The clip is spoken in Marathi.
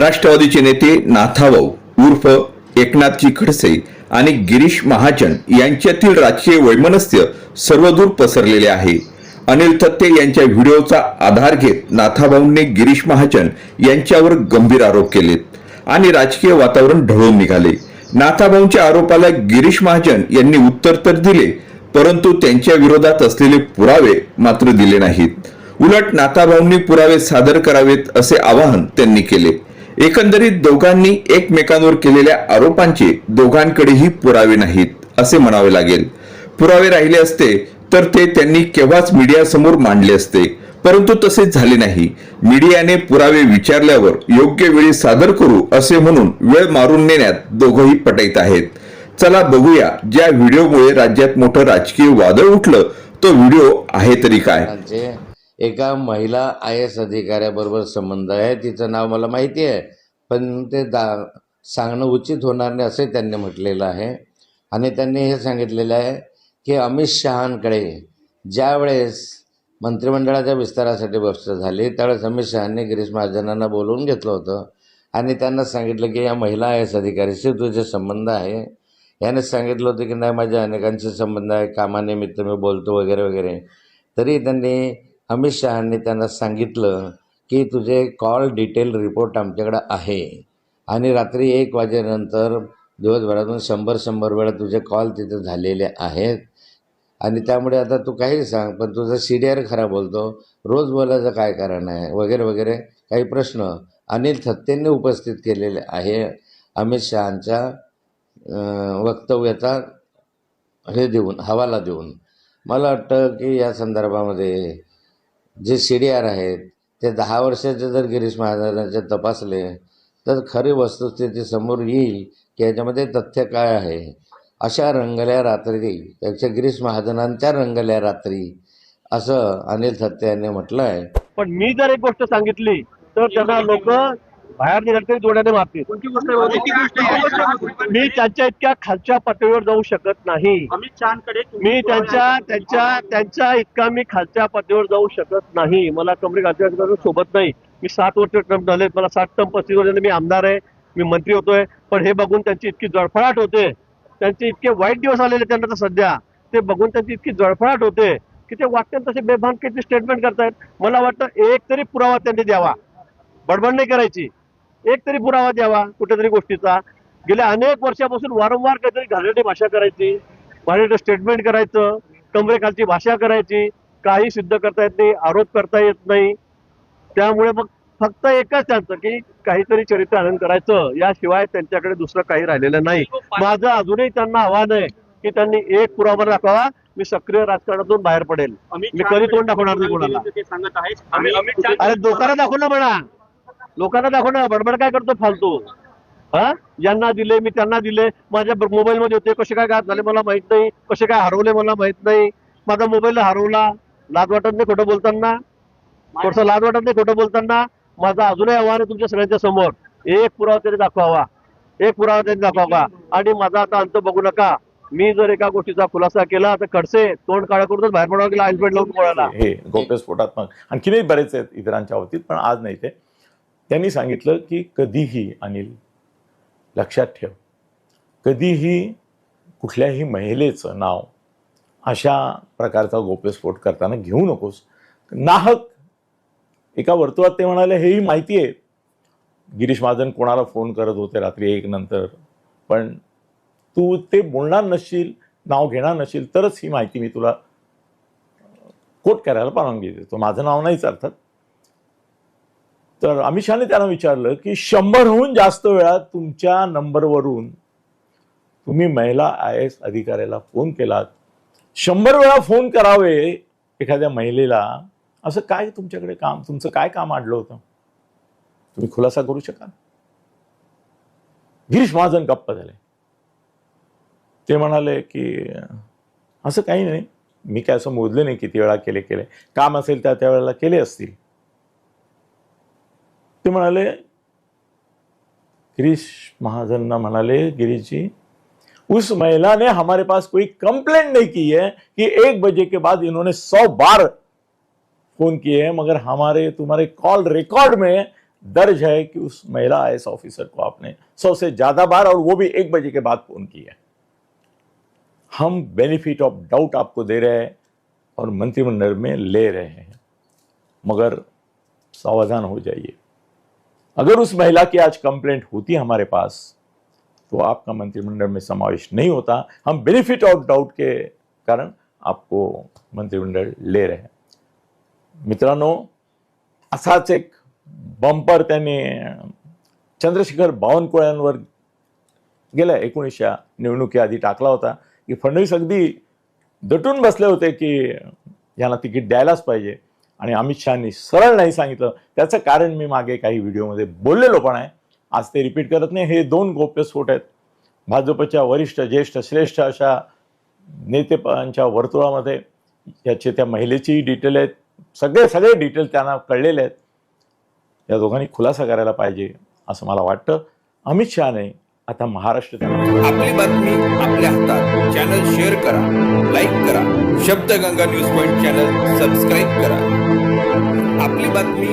राष्ट्रवादीचे नेते नाथाभाऊ उर्फ एकनाथजी खडसे आणि गिरीश महाजन यांच्यातील राजकीय वैमनस्य सर्वदूर पसरलेले आहे. अनिल थत्ते यांच्या व्हिडिओचा आधार घेत नाथाभाऊंनी गिरीश महाजन यांच्यावर गंभीर आरोप केलेत आणि राजकीय वातावरण ढळून निघाले. नाथाभाऊंच्या आरोपाला गिरीश महाजन यांनी उत्तर तर दिले परंतु त्यांच्या विरोधात असलेले पुरावे मात्र दिले नाहीत. उलट नाथाभाऊंनी पुरावे सादर करावेत असे आवाहन त्यांनी केले. एकंदरीत दोघांनी एकमेकांवर केलेल्या आरोपांचे दोघांकडेही पुरावे नाहीत असे म्हणावे लागेल. पुरावे राहिले असते तर ते त्यांनी केव्हाच मीडियासमोर मांडले असते. परंतु तसे झाले नाही. मीडियाने पुरावे विचारल्यावर योग्य वेळी सादर करू असे म्हणून वेळ मारून नेण्यात दोघंही पटईत आहेत. चला बघूया ज्या व्हिडिओमुळे राज्यात मोठं राजकीय वादळ उठलं तो व्हिडिओ आहे तरी काय? म्हणजे एका महिला आय एस अधिकाऱ्याबरोबर संबंध आहे. तिचं नाव मला माहिती आहे. पण ते दा सांगणं उचित होणार नाही असे त्यांनी म्हटलेलं आहे. आणि त्यांनी हे सांगितलेलं आहे की अमित शहांकडे ज्यावेळेस मंत्रिमंडळाच्या विस्तारासाठी व्यवस्था झाली त्यावेळेस अमित शहांनी गिरीश महाजनांना बोलवून घेतलं होतं. आणि त्यांना सांगितलं की या महिला आय एस अधिकारीशी तुझे संबंध आहे. याने सांगितलं होतं की नाही माझ्या अनेकांशी संबंध आहे कामानिमित्त मी बोलतो वगैरे वगैरे. तरी त्यांनी अमित शहांनी त्यांना सांगितलं की तुझे कॉल डिटेल रिपोर्ट आमच्याकडं आहे. आणि रात्री एक वाजेनंतर दिवसभरातून शंभर शंभर वेळा तुझे कॉल तिथे झालेले आहेत. आणि त्यामुळे आता तू काही सांग पण तुझा सी डी आर खरा बोलतो. रोज बोलायचं काय कारण आहे? वगैरे वगैरे काही प्रश्न. अनिल थत्तेंनी उपस्थित केलेले आहे. अमित शहांच्या वक्तव्याचा हे देऊन हवाला देऊन. मला वाटतं की या संदर्भामध्ये जे सी डी आर आहेत ते दहा वर्षाचे जर गिरीश महाराजांचे तपासले तर खरी वस्तुस्थिती समोर येईल की याच्यामध्ये तथ्य काय आहे. अशा रंगल्या रात्री त्याच्या गिरीश महाजनांच्या रंगल्या रात्री असं अनिल थत्ते यांनी म्हटलं आहे पण मी जर एक गोष्ट सांगितली तर त्यांना लोक बाहेर निघाल तरी जोड्याने मारतील. मी त्यांच्या इतक्या खालच्या पातळीवर जाऊ शकत नाही. अमित शहाकडे मी त्यांच्या त्यांच्या त्यांच्या इतका मी खालच्या पातळीवर जाऊ शकत नाही. मला कमरे खालच्या सोबत नाही. मी सात वर्ष टर्म झाले मला सात टर्म पस्तीस वर्षाने मी आमदार आहे. मी मंत्री होतोय. पण हे बघून त्यांची इतकी जळफळाट होते. त्यांचे इतके वाईट दिवस आलेले त्यांना तर सध्या. ते बघून त्यांची इतकी जळफळाट होते की ते वाटतं तसे बेभान स्टेटमेंट करतायत. मला वाटतं एक तरी पुरावा त्यांनी द्यावा. बडबड नाही करायची. एक तरी पुरावा द्यावा कुठेतरी गोष्टीचा. गेल्या अनेक वर्षापासून वारंवार काहीतरी घाणेरडी भाषा करायची घाणेरडं स्टेटमेंट करायचं कमरेखालची भाषा करायची काही सिद्ध करता येत नाही आरोप करता येत नाही. त्यामुळे मग फक्त एकच त्यांचं की काहीतरी चरित्र आनंद करायचं. याशिवाय त्यांच्याकडे दुसरं काही राहिलेलं नाही. माझं अजूनही त्यांना आव्हान आहे की त्यांनी एक पुरावा दाखवा मी सक्रिय राजकारणातून बाहेर पडेल. मी कधी तोंड दाखवणार नाही कोणाला. अरे लोकांना दाखव ना म्हणा. लोकांना दाखव बडबड काय करतो फालतू हा यांना दिले मी त्यांना दिले माझ्या मोबाईल मध्ये होते कसे काय गायब झाले मला माहीत नाही कसे काय हरवले मला माहीत नाही माझा मोबाईल हरवला लाज वाटत नाही खोटं बोलताना थोडस लाज वाटत नाही खोटं बोलताना माझं अजूनही आव्हान आहे तुमच्या सगळ्यांच्या समोर एक पुरावा तरी दाखवावा एक पुरावा तरी दाखवावा आणि माझा आता अंत बघू नका मी जर एका गोष्टीचा खुलासा केला तर खडसे तोंड काळा करूनच बाहेर पडावं गेला आईलपेट लावून कोणाला हे गौप्यस्फोटात्मक आणखीनही बरेच आहेत इतरांच्या बाबतीत पण आज नाही ते त्यांनी सांगितलं की कधीही अनिल लक्षात ठेव कधीही कुठल्याही महिलेचं नाव अशा प्रकारचा गोप्यस्फोट करताना घेऊ नकोस. नाहक एका वर्तुळात ते म्हणाले हेही माहिती आहे. गिरीश महाजन कोणाला फोन करत होते रात्री एक नंतर पण तू ते बोलणार नसशील नाव घेणार नसशील तरच ही माहिती मी तुला कोट करायला परवानगी देतो. माझं नाव नाहीच अर्थात. तर अमित शहाने त्यांना विचारलं की शंभरहून जास्त वेळा तुमच्या नंबरवरून तुम्ही महिला आय एस अधिकाऱ्याला फोन केलात. शंभर वेळा फोन करावे एखाद्या महिलेला. असं काय तुमच्याकडे काम? तुमचं काय काम आणलं होतं? तुम्ही खुलासा करू शकाल? गिरीश महाजन गप्प झाले. ते म्हणाले की असं काही नाही. मी काय असं मोजले नाही किती वेळा केले केले. काम असेल त्या त्यावेळेला केले असतील. ते म्हणाले, गिरीश महाजनना म्हणाले गिरीश जी उस महिला ने हमारे पास कोई कंप्लेंट नहीं की है कि एक बजे के बाद इन्होंने सौ बार फ़ोन किए हैं, मगर हमारे, तुम्हारे कॉल रिकॉर्ड में दर्ज है कि उस महिला आई ऑफिसर को आपने सौ से ज़्यादा बार और वो भी एक बजे के बाद फ़ोन किया हम बेनिफिट ऑफ़ डाउट आपको दे रहे हैं और मंत्रिमंडल में ले रहे हैं, मगर सावधान हो जाइए। अगर उस महिला की आज कंप्लेंट होती हमारे पास तो आपका मंत्रिमंडल में समावेश नहीं होता। हम बेनिफिट ऑफ डाउट के कारण आपको मंत्रिमंडळ ले रहे हैं। मित्रांनो असाच एक बंपर त्याने चंद्रशेखर बावनकुळ्यांवर गेल्या एकोणीसच्या निवडणुकीआधी टाकला होता की फडणवीस अगदी दटून बसले होते की यांना तिकीट द्यायलाच पाहिजे. आणि अमित शहानी सरळ नाही सांगितलं. त्याचं कारण मी मागे काही व्हिडिओमध्ये बोललेलो पण आहे. आज ते रिपीट करत नाही. हे दोन गोप्यस्फोट आहेत. भाजपच्या वरिष्ठ ज्येष्ठ श्रेष्ठ अशा नेतेपांच्या वर्तुळामध्ये याचे त्या महिलेचीही डिटेल आहेत. सगळे सगळे डिटेल त्यांना कळलेले आहेत. या दोघांनी खुलासा करायला पाहिजे असं मला वाटतं. अमित शहाने आता महाराष्ट्र आपली बातमी आपल्या हातात. चॅनल शेअर करा लाईक करा. Shabdganga news point channel subscribe करा. आपली बातमी